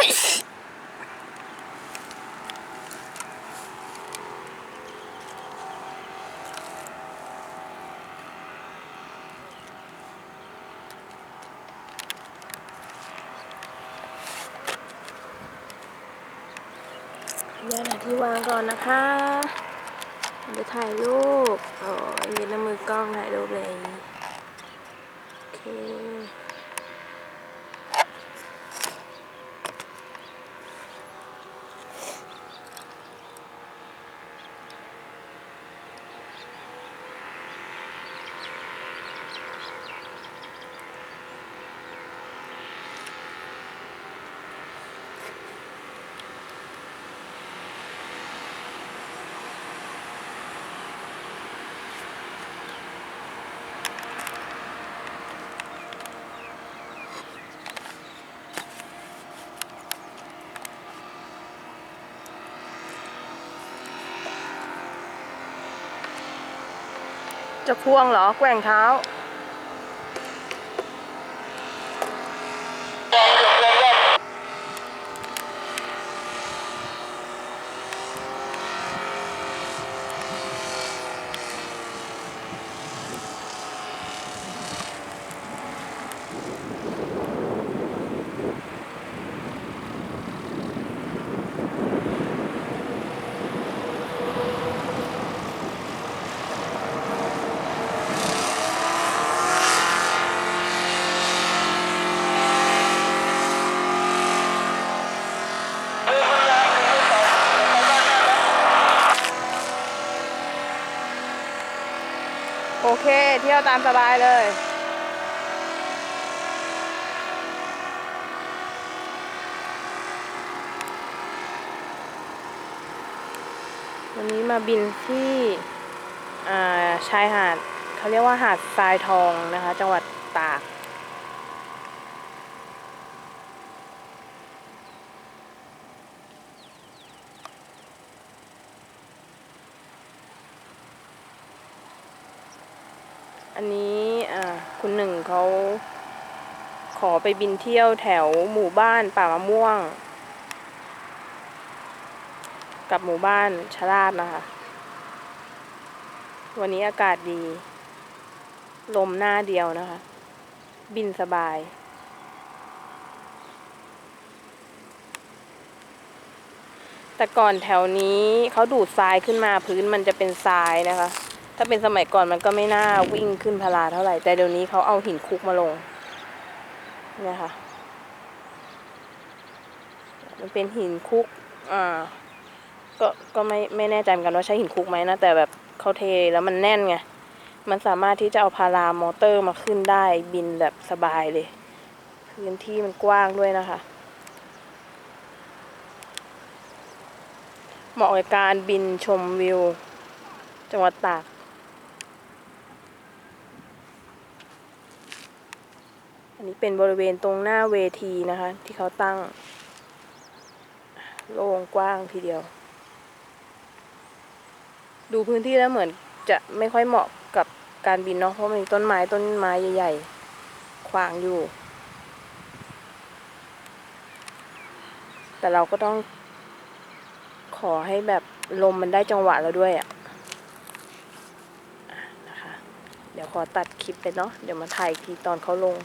ย้าหาที่วางก่อนนะคะเดี๋ยวถ่ายรูปอ๋อยืนน้ำมือกล้องถ่ายรูปเลย โอเค จะควงเหรอ แกว่งเท้า โอเค เที่ยวตามสบายเลยวันนี้มาบินที่ชายหาดเขาเรียกว่าหาดทรายทองนะคะ จังหวัดตาก อันนี้คุณหนึ่งเขาขอไปบินเที่ยวแถวหมู่บ้านป่ามะม่วง กับหมู่บ้านชราบนะคะ วันนี้อากาศดี ลมหน้าเดียวนะคะ บินสบายแต่ก่อนแถวนี้เขาดูดทรายขึ้นมาพื้นมันจะเป็นทรายนะคะ ถ้าเป็นสมัยก่อนมันก็ไม่น่าวิ่งขึ้นพลาเท่าไหร่ แต่เดี๋ยวนี้เขาเอาหินคุกมาลง เนี่ยค่ะ มันเป็นหินคุก อ่า ก็ ก็ไม่ ไม่แน่ใจเหมือนกันว่าใช้หินคุกไหมนะ แต่แบบเขาเทแล้วมันแน่นไง มันสามารถที่จะเอาพารามอเตอร์มาขึ้นได้บินแบบสบายเลย พื้นที่มันกว้างด้วยนะคะ เหมาะกับการบินชมวิว จังหวัดตาก นี้เป็นบริเวณตรงหน้าเวทีนะคะ ที่เขาตั้ง โล่งกว้างทีเดียว ดูพื้นที่แล้วเหมือนจะไม่ค่อยเหมาะกับการบินเนาะเพราะมีต้นไม้ต้นไม้ใหญ่ๆ ขวางอยู่ แต่เราก็ต้อง ขอให้แบบลมมันได้จังหวะแล้วด้วยอะ่ะนะคะเดี๋ยวขอตัดคลิปไปเนาะ เดี๋ยวมาถ่ายอีกทีตอนเขาลง